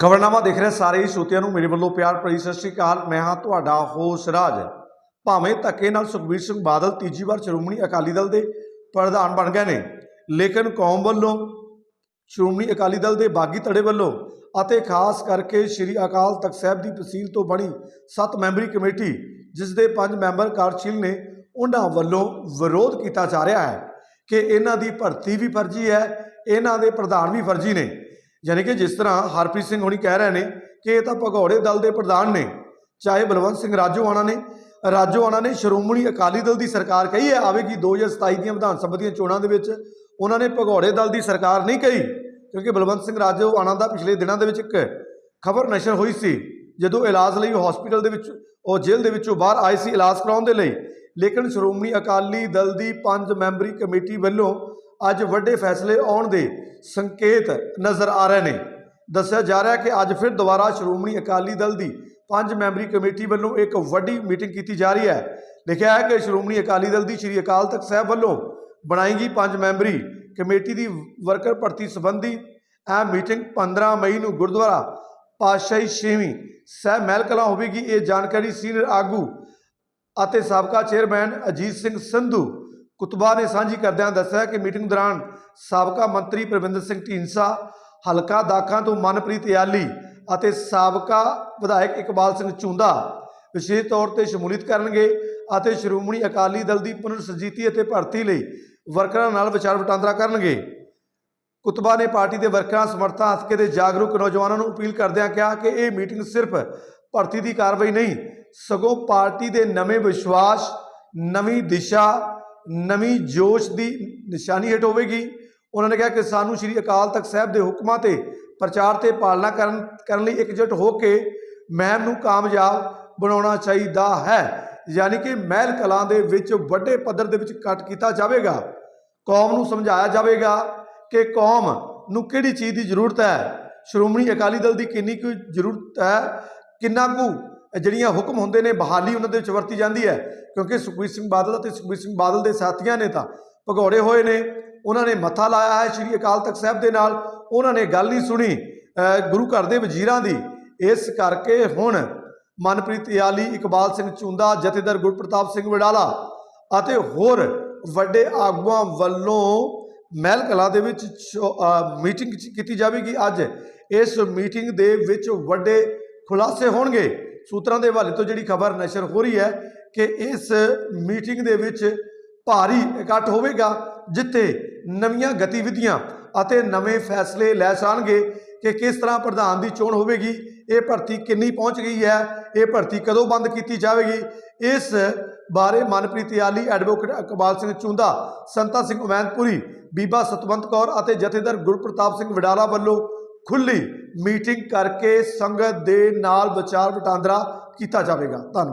ਖਬਰਨਾਮਾ ਦੇਖ ਰਹੇ, ਸਾਰੇ ਹੀ ਸਰੋਤਿਆਂ ਨੂੰ ਮੇਰੇ ਵੱਲੋਂ ਪਿਆਰ ਭਰੀ ਸਤਿ ਸ਼੍ਰੀ ਅਕਾਲ। ਮੈਂ ਹਾਂ ਤੁਹਾਡਾ ਹੋਸ ਰਾਜ। ਭਾਵੇਂ ਧੱਕੇ ਨਾਲ ਸੁਖਬੀਰ ਸਿੰਘ ਬਾਦਲ ਤੀਜੀ ਵਾਰ ਸ਼੍ਰੋਮਣੀ ਅਕਾਲੀ ਦਲ ਦੇ ਪ੍ਰਧਾਨ ਬਣ ਗਏ ਨੇ, ਲੇਕਿਨ ਕੌਮ ਵੱਲੋਂ ਸ਼੍ਰੋਮਣੀ ਅਕਾਲੀ ਦਲ ਦੇ ਬਾਗੀ ਧੜੇ ਵੱਲੋਂ ਅਤੇ ਖਾਸ ਕਰਕੇ ਸ੍ਰੀ ਅਕਾਲ ਤਖਤ ਸਾਹਿਬ ਦੀ ਤਹਿਸੀਲ ਤੋਂ ਬਣੀ ਸੱਤ ਮੈਂਬਰੀ ਕਮੇਟੀ, ਜਿਸ ਦੇ ਪੰਜ ਮੈਂਬਰ ਕਾਰਜਸ਼ੀਲ ਨੇ, ਉਹਨਾਂ ਵੱਲੋਂ ਵਿਰੋਧ ਕੀਤਾ ਜਾ ਰਿਹਾ ਹੈ ਕਿ ਇਹਨਾਂ ਦੀ ਭਰਤੀ ਵੀ ਫਰਜ਼ੀ ਹੈ, ਇਹਨਾਂ ਦੇ ਪ੍ਰਧਾਨ ਵੀ ਫਰਜ਼ੀ ਨੇ। ਯਾਨੀ ਕਿ ਜਿਸ ਤਰ੍ਹਾਂ ਹਰਪ੍ਰੀਤ ਸਿੰਘ ਹੋਣੀ ਕਹਿ ਰਹੇ ਨੇ ਕਿ ਇਹ ਤਾਂ ਭਗੌੜੇ ਦਲ ਦੇ ਪ੍ਰਧਾਨ ਨੇ, ਚਾਹੇ ਬਲਵੰਤ ਸਿੰਘ ਰਾਜੋਆਣਾ ਨੇ ਰਾਜੋਆਣਾ ਨੇ ਸ਼੍ਰੋਮਣੀ ਅਕਾਲੀ ਦਲ ਦੀ ਸਰਕਾਰ ਕਹੀ ਹੈ ਆਵੇਗੀ 2027 ਦੀਆਂ ਵਿਧਾਨ ਸਭਾ ਦੀਆਂ ਚੋਣਾਂ ਦੇ ਵਿੱਚ ਉਹਨਾਂ ਨੇ ਭਗੌੜੇ ਦਲ ਦੀ ਸਰਕਾਰ ਨਹੀਂ ਕਹੀ, ਕਿਉਂਕਿ ਬਲਵੰਤ ਸਿੰਘ ਰਾਜੋਆਣਾ ਦਾ ਪਿਛਲੇ ਦਿਨਾਂ ਦੇ ਵਿੱਚ ਇੱਕ ਖਬਰ ਨਸ਼ਰ ਹੋਈ ਸੀ, ਜਦੋਂ ਇਲਾਜ ਲਈ ਉਹ ਹਸਪੀਟਲ ਦੇ ਵਿੱਚ, ਉਹ ਜੇਲ੍ਹ ਦੇ ਵਿੱਚੋਂ ਬਾਹਰ ਆਏ ਸੀ ਇਲਾਜ ਕਰਾਉਣ ਦੇ ਲਈ, ਲੇਕਿਨ ਸ਼੍ਰੋਮਣੀ ਅਕਾਲੀ ਦਲ ਦੀ ਪੰਜ ਮੈਂਬਰੀ ਕਮੇਟੀ ਵੱਲੋਂ ਅੱਜ ਵੱਡੇ ਫੈਸਲੇ ਆਉਣ ਦੇ ਸੰਕੇਤ ਨਜ਼ਰ ਆ ਰਹੇ ਨੇ। ਦੱਸਿਆ ਜਾ ਰਿਹਾ ਕਿ ਅੱਜ ਫਿਰ ਦੁਬਾਰਾ ਸ਼੍ਰੋਮਣੀ ਅਕਾਲੀ ਦਲ ਦੀ ਪੰਜ ਮੈਂਬਰੀ ਕਮੇਟੀ ਵੱਲੋਂ ਇੱਕ ਵੱਡੀ ਮੀਟਿੰਗ ਕੀਤੀ ਜਾ ਰਹੀ ਹੈ। ਲਿਖਿਆ ਹੈ ਕਿ ਸ਼੍ਰੋਮਣੀ ਅਕਾਲੀ ਦਲ ਦੀ ਸ੍ਰੀ ਅਕਾਲ ਤਖਤ ਸਾਹਿਬ ਵੱਲੋਂ ਬਣਾਈ ਗਈ ਪੰਜ ਮੈਂਬਰੀ ਕਮੇਟੀ ਦੀ ਵਰਕਰ ਭਰਤੀ ਸੰਬੰਧੀ ਇਹ ਮੀਟਿੰਗ 15 ਮਈ ਨੂੰ ਗੁਰਦੁਆਰਾ ਪਾਤਸ਼ਾਹੀ ਛੇਵੀਂ ਸਹਿਬ ਮਹਿਲ ਕਲਾਂ ਹੋਵੇਗੀ। ਇਹ ਜਾਣਕਾਰੀ ਸੀਨੀਅਰ ਆਗੂ ਅਤੇ ਸਾਬਕਾ ਚੇਅਰਮੈਨ ਅਜੀਤ ਸਿੰਘ ਸੰਧੂ ਕੁਤਬਾ ਨੇ ਸਾਂਝੀ ਕਰਦਿਆਂ ਦੱਸਿਆ ਕਿ ਮੀਟਿੰਗ ਦੌਰਾਨ ਸਾਬਕਾ ਮੰਤਰੀ ਪ੍ਰਵਿੰਦਰ ਸਿੰਘ ਢੀਂਸਾ ਹਲਕਾ ਦਾਖਾਂ ਤੋਂ ਮਨਪ੍ਰੀਤ ਯਾਲੀ ਅਤੇ ਸਾਬਕਾ ਵਿਧਾਇਕ ਇਕਬਾਲ ਸਿੰਘ ਚੁੰਦਾ ਵਿਸ਼ੇਸ਼ ਤੌਰ ਤੇ ਸ਼ਮੂਲੀਅਤ ਕਰਨਗੇ ਅਤੇ ਸ਼੍ਰੋਮਣੀ ਅਕਾਲੀ ਦਲ ਦੀ ਪੁਨਰ ਸਰਜੀਤੀ ਅਤੇ ਭਰਤੀ ਲਈ ਵਰਕਰਾਂ ਨਾਲ ਵਿਚਾਰ ਵਟਾਂਦਰਾ ਕਰਨਗੇ। ਕੁਤਬਾ ਨੇ ਪਾਰਟੀ ਦੇ ਵਰਕਰਾਂ, ਸਮਰਥਾਂ ਹਸਕੇ ਦੇ ਜਾਗਰੂਕ ਨੌਜਵਾਨਾਂ ਨੂੰ ਅਪੀਲ ਕਰਦਿਆਂ ਕਿਹਾ ਕਿ ਇਹ ਮੀਟਿੰਗ ਸਿਰਫ ਭਰਤੀ ਦੀ ਕਾਰਵਾਈ ਨਹੀਂ, ਸਗੋਂ ਪਾਰਟੀ ਦੇ ਨਵੇਂ ਵਿਸ਼ਵਾਸ, ਨਵੀਂ ਦਿਸ਼ਾ ਨਵੀਂ ਜੋਸ਼ ਦੀ ਨਿਸ਼ਾਨੀ ਹੇਠ ਹੋਵੇਗੀ। ਉਹਨਾਂ ਨੇ ਕਿਹਾ ਕਿ ਸਾਨੂੰ ਸ੍ਰੀ ਅਕਾਲ ਤਖਤ ਸਾਹਿਬ ਦੇ ਹੁਕਮਾਂ ਤੇ ਪ੍ਰਚਾਰ ਤੇ ਪਾਲਣਾ ਕਰਨ ਕਰਨ ਲਈ ਇਕਜੁੱਟ ਹੋ ਕੇ ਮਹਿਮ ਨੂੰ ਕਾਮਯਾਬ ਬਣਾਉਣਾ ਚਾਹੀਦਾ ਹੈ। ਯਾਨੀ ਕਿ ਮਹਿਲ ਕਲਾਂ ਦੇ ਵਿੱਚ ਵੱਡੇ ਪੱਧਰ ਦੇ ਵਿੱਚ ਕੱਟ ਕੀਤਾ ਜਾਵੇਗਾ। ਕੌਮ ਨੂੰ ਸਮਝਾਇਆ ਜਾਵੇਗਾ ਕਿ ਕੌਮ ਨੂੰ ਕਿਹੜੀ ਚੀਜ਼ ਦੀ ਜ਼ਰੂਰਤ ਹੈ। ਸ਼੍ਰੋਮਣੀ ਅਕਾਲੀ ਦਲ ਦੀ ਕਿੰਨੀ ਕੁ ਜ਼ਰੂਰਤ ਹੈ, ਕਿੰਨਾ ਕੁ ਜਿਹੜੀਆਂ ਹੁਕਮ ਹੁੰਦੇ ਨੇ, ਬਹਾਲੀ ਉਹਨਾਂ ਦੇ ਵਿੱਚ ਵਰਤੀ ਜਾਂਦੀ ਹੈ। ਕਿਉਂਕਿ ਸੁਖਬੀਰ ਸਿੰਘ ਬਾਦਲ ਅਤੇ ਸੁਖਬੀਰ ਸਿੰਘ ਬਾਦਲ ਦੇ ਸਾਥੀਆਂ ਨੇ ਤਾਂ ਭਗੌੜੇ ਹੋਏ ਨੇ, ਉਹਨਾਂ ਨੇ ਮੱਥਾ ਲਾਇਆ ਹੈ ਸ੍ਰੀ ਅਕਾਲ ਤਖਤ ਸਾਹਿਬ ਦੇ ਨਾਲ। ਉਹਨਾਂ ਨੇ ਗੱਲ ਨਹੀਂ ਸੁਣੀ ਗੁਰੂ ਘਰ ਦੇ ਵਜ਼ੀਰਾਂ ਦੀ। ਇਸ ਕਰਕੇ ਹੁਣ ਮਨਪ੍ਰੀਤ ਯਾਲੀ, ਇਕਬਾਲ ਸਿੰਘ ਚੁੰਦਾ, ਜਥੇਦਾਰ ਗੁਰਪ੍ਰਤਾਪ ਸਿੰਘ ਵਡਾਲਾ ਅਤੇ ਹੋਰ ਵੱਡੇ ਆਗੂਆਂ ਵੱਲੋਂ ਮਹਿਲ ਕਲਾ ਦੇ ਵਿੱਚ ਮੀਟਿੰਗ ਕੀਤੀ ਜਾਵੇਗੀ। ਅੱਜ ਇਸ ਮੀਟਿੰਗ ਦੇ ਵਿੱਚ ਵੱਡੇ ਖੁਲਾਸੇ ਹੋਣਗੇ। ਸੂਤਰਾਂ ਦੇ ਹਵਾਲੇ ਤੋਂ ਜਿਹੜੀ ਖਬਰ ਨਸ਼ਰ ਹੋ ਰਹੀ ਹੈ ਕਿ ਇਸ ਮੀਟਿੰਗ ਦੇ ਵਿੱਚ ਭਾਰੀ ਇਕੱਠ ਹੋਵੇਗਾ, ਜਿੱਥੇ ਨਵੀਆਂ ਗਤੀਵਿਧੀਆਂ ਅਤੇ ਨਵੇਂ ਫੈਸਲੇ ਲੈ ਜਾਣਗੇ ਕਿ ਕਿਸ ਤਰ੍ਹਾਂ ਪ੍ਰਧਾਨ ਦੀ ਚੋਣ ਹੋਵੇਗੀ, ਇਹ ਭਰਤੀ ਕਿੰਨੀ ਪਹੁੰਚ ਗਈ ਹੈ, ਇਹ ਭਰਤੀ ਕਦੋਂ ਬੰਦ ਕੀਤੀ ਜਾਵੇਗੀ? ਇਸ ਬਾਰੇ ਮਨਪ੍ਰੀਤ ਯਾਲੀ, ਐਡਵੋਕੇਟ ਇਕਬਾਲ ਸਿੰਘ ਚੁੰਦਾ, ਸੰਤਾ ਸਿੰਘ ਉਮੈਨਪੁਰੀ ਬੀਬਾ ਸਤਵੰਤ ਕੌਰ ਅਤੇ ਜਥੇਦਾਰ ਗੁਰਪ੍ਰਤਾਪ ਸਿੰਘ ਵਡਾਲਾ ਵੱਲੋਂ ਖੁੱਲੀ ਮੀਟਿੰਗ ਕਰਕੇ ਸੰਗਤ ਦੇ ਨਾਲ ਵਿਚਾਰ ਵਟਾਂਦਰਾ ਕੀਤਾ ਜਾਵੇਗਾ। ਧੰਨਵਾਦ।